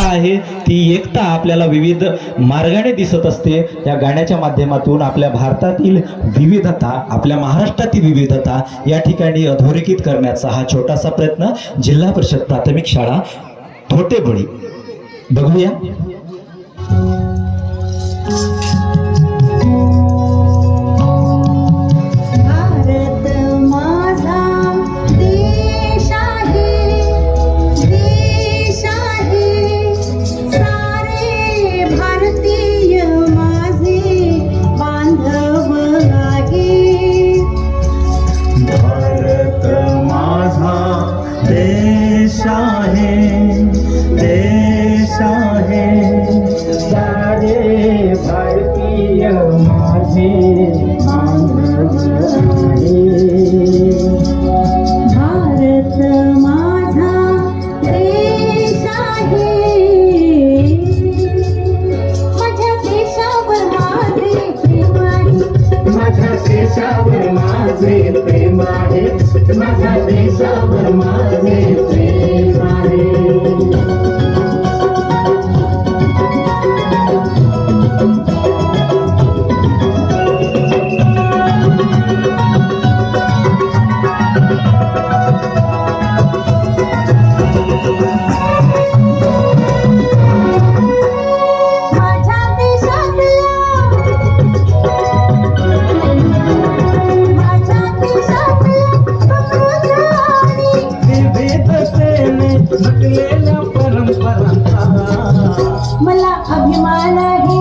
एकता आहे ती एकता आपल्याला विविध मार्गाने दिसत असते. या गाण्याच्या माध्यमातून आपल्या भारतातील विविधता आपल्या महाराष्ट्रातील विविधता या ठिकाणी अधोरेखित करण्याचा हा छोटासा प्रयत्न जिल्हा परिषद प्राथमिक शाळा थोटेबळी बघूया. माझे प्रेम आहे. माझा देशावर माझे प्रेम मला अभिमान आहे.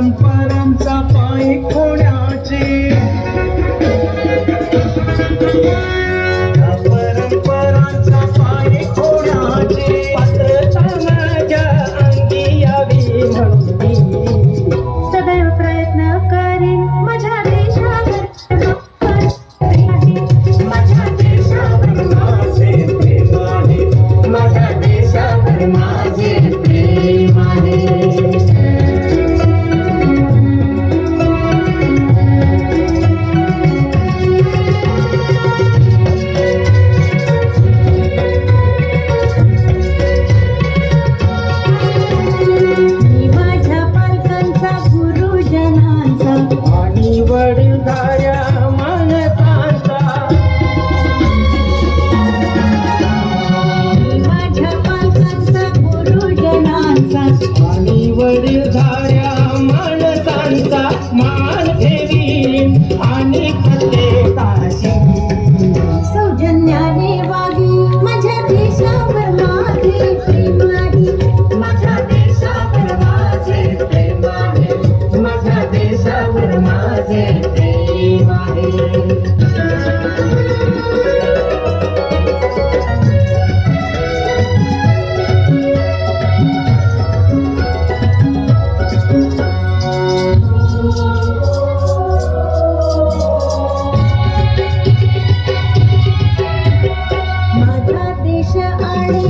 परंपरांचा पाय खोण्याचे. परंपरांचा पाय खोण्याचे.